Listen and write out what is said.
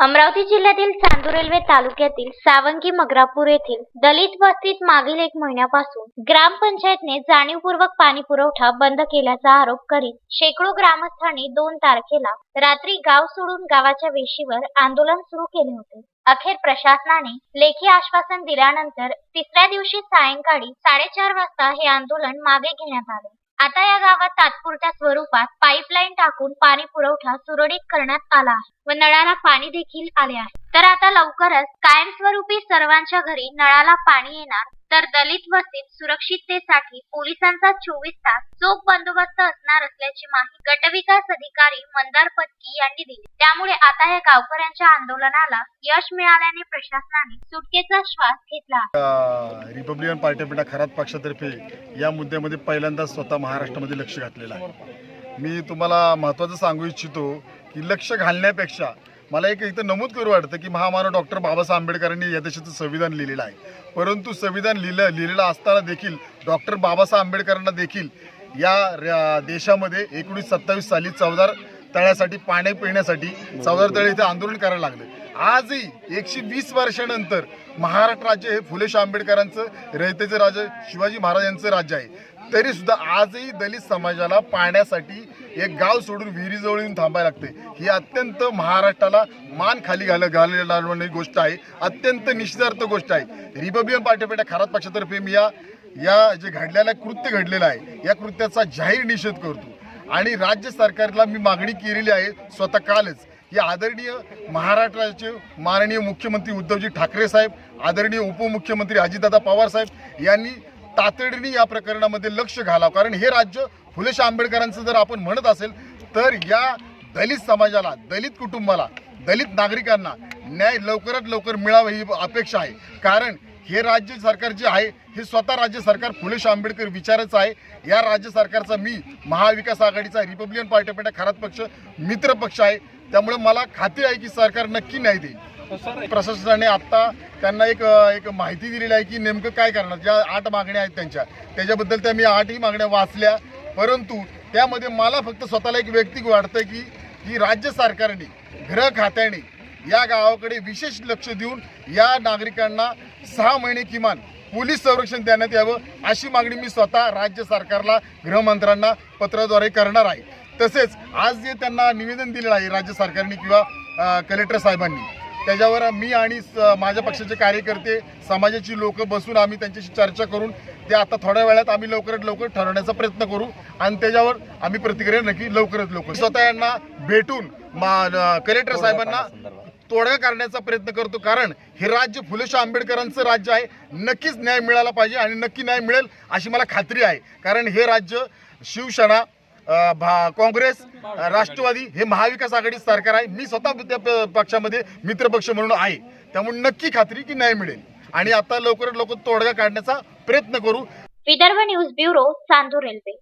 अमरावती जिल्ह्यातील चांदूर रेल्वे तालुक्यातील सावंगी मगरापूर येथील दलित वस्तीत मागील एक महिन्यापासून ग्रामपंचायतने जाणीवपूर्वक पाणी पुरवठा बंद केल्याचा आरोप करीत शेकडो ग्रामस्थांनी दोन तारखेला रात्री गाव सोडून गावाच्या वेशीवर आंदोलन सुरू केले होते. अखेर प्रशासनाने लेखी आश्वासन दिल्यानंतर तिसऱ्या दिवशी सायंकाळी साडेचार वाजता हे आंदोलन मागे घेण्यात आले. आता या गावात तात्पुरत्या स्वरूपात पाईपलाईन टाकून पाणी पुरवठा सुरळीत करण्यात आला आहे व नळाला पाणी देखील आले आहे. तर आता लवकरच कायमस्वरूपी सर्वांच्या घरी नळाला पाणी येणार तर दलित वस्तीत सुरक्षिततेसाठी पोलिसांचा चोवीस तास चोख बंदोबस्त असणार असल्याची माहिती गटविकास अधिकारी मंदार पत्की यांनी दिली. त्यामुळे आता या गावकऱ्यांच्या आंदोलनाला यश मिळाल्याने प्रशासनाने सुटकेचा श्वास घेतला रिपब्लिकन पार्टी ऑफ खरात पक्षातर्फे या मुद्द्यामध्ये पहिल्यांदा स्वतः महाराष्ट्रामध्ये लक्ष घातलेलं आहे. मी तुम्हाला महत्त्वाचं सांगू इच्छितो की लक्ष घालण्यापेक्षा मला एक इथं नमूद करू वाटतं की महामानव डॉक्टर बाबासाहेब आंबेडकरांनी या देशाचं संविधान लिहिलेलं आहे. परंतु संविधान लिहिलं लिहिलेलं असताना देखील डॉक्टर बाबासाहेब आंबेडकरांना देखील या र- देशामध्ये एकोणीस सत्तावीस साली चौदार तळ्यासाठी पाणी पिण्यासाठी चौदार तळे इथे आंदोलन करायला लागलं. आजही एकशे वीस वर्षानंतर महाराष्ट्र राज्य हे फुले शाह आंबेडकरांचं रयतेचं राज्य शिवाजी महाराज यांचं राज्य आहे. तरी सुद्धा आजही दलित समाजाला पाण्यासाठी एक गाव सोडून विहिरीजवळ येऊन थांबायला लागते. ही अत्यंत महाराष्ट्राला मान खाली घाल घालणारी गोष्ट आहे. अत्यंत निश्चितार्थ गोष्ट आहे. रिपब्लिकन पार्टीपेठा खारात खरात पक्षातर्फे मी या या जे घडलेलं कृत्य घडलेलं आहे. या कृत्याचा जाहीर निषेध करतो. आणि राज्य सरकारला मी मागणी केलेली आहे स्वतः कालच. की आदरणीय महाराष्ट्राचे माननीय मुख्यमंत्री उद्धवजी ठाकरे साहेब आदरणीय उपमुख्यमंत्री अजितदादा पवार साहेब यांनी तातडीने या प्रकरणामध्ये लक्ष घालावं. कारण हे राज्य फुलेशा आंबेडकरांचं जर आपण म्हणत असेल तर या दलित समाजाला दलित कुटुंबाला दलित नागरिकांना न्याय लवकरात लवकर मिळावा ही अपेक्षा आहे. कारण हे राज्य सरकार जे आहे हे स्वतः राज्य सरकार फुलेशा आंबेडकर विचारच आहे. या राज्य सरकारचा मी महाविकास आघाडीचा रिपब्लिकन पार्टी ऑफ खरात पक्ष मित्र पक्ष आहे. त्यामुळे मला खात्री आहे की सरकार नक्की न्याय देईल. प्रशासनाने आत्ता त्यांना एक एक माहिती दिलेली आहे की नेमकं काय करणार. ज्या आठ मागण्या आहेत त्यांच्या त्याच्याबद्दल त्या मी आठही मागण्या वाचल्या. परंतु त्यामध्ये मला फक्त स्वतःला एक व्यक्ती वाटतं की की राज्य सरकारने गृह खात्याने या गावाकडे विशेष लक्ष देऊन या नागरिकांना सहा महिने किमान पोलीस संरक्षण देण्यात यावं अशी मागणी मी स्वतः राज्य सरकारला गृहमंत्र्यांना पत्राद्वारे करणार आहे. तसेच आज जे त्यांना निवेदन दिलेलं आहे राज्य सरकारने किंवा कलेक्टर साहेबांनी त्याच्यावर मी आणि स- माझ्या पक्षाचे कार्यकर्ते समाजाची लोक बसून आम्ही त्यांच्याशी चर्चा करून ते आता थोड्या वेळात आम्ही लवकरात लवकर ठरवण्याचा प्रयत्न करू आणि त्याच्यावर आम्ही प्रतिक्रिया नक्की लवकरात लवकर. स्वतः यांना भेटून कलेक्टर साहेबांना तोडगा करण्याचा प्रयत्न करतो. कारण हे राज्य फुले शाह आंबेडकरांचं राज्य आहे. नक्कीच न्याय मिळाला पाहिजे आणि नक्की न्याय मिळेल अशी मला खात्री आहे. कारण हे राज्य शिवसेना भा- काँग्रेस राष्ट्रवादी हे महाविकास आघाडी सरकार आहे. मी स्वतः त्या पक्षामध्ये मित्रपक्ष म्हणून आहे. त्यामुळे नक्की खात्री की न्याय मिळेल. आणि आता लवकरात लवकर तोडगा काढण्याचा प्रयत्न करू. Vidarbha news bureau Chandur Railway.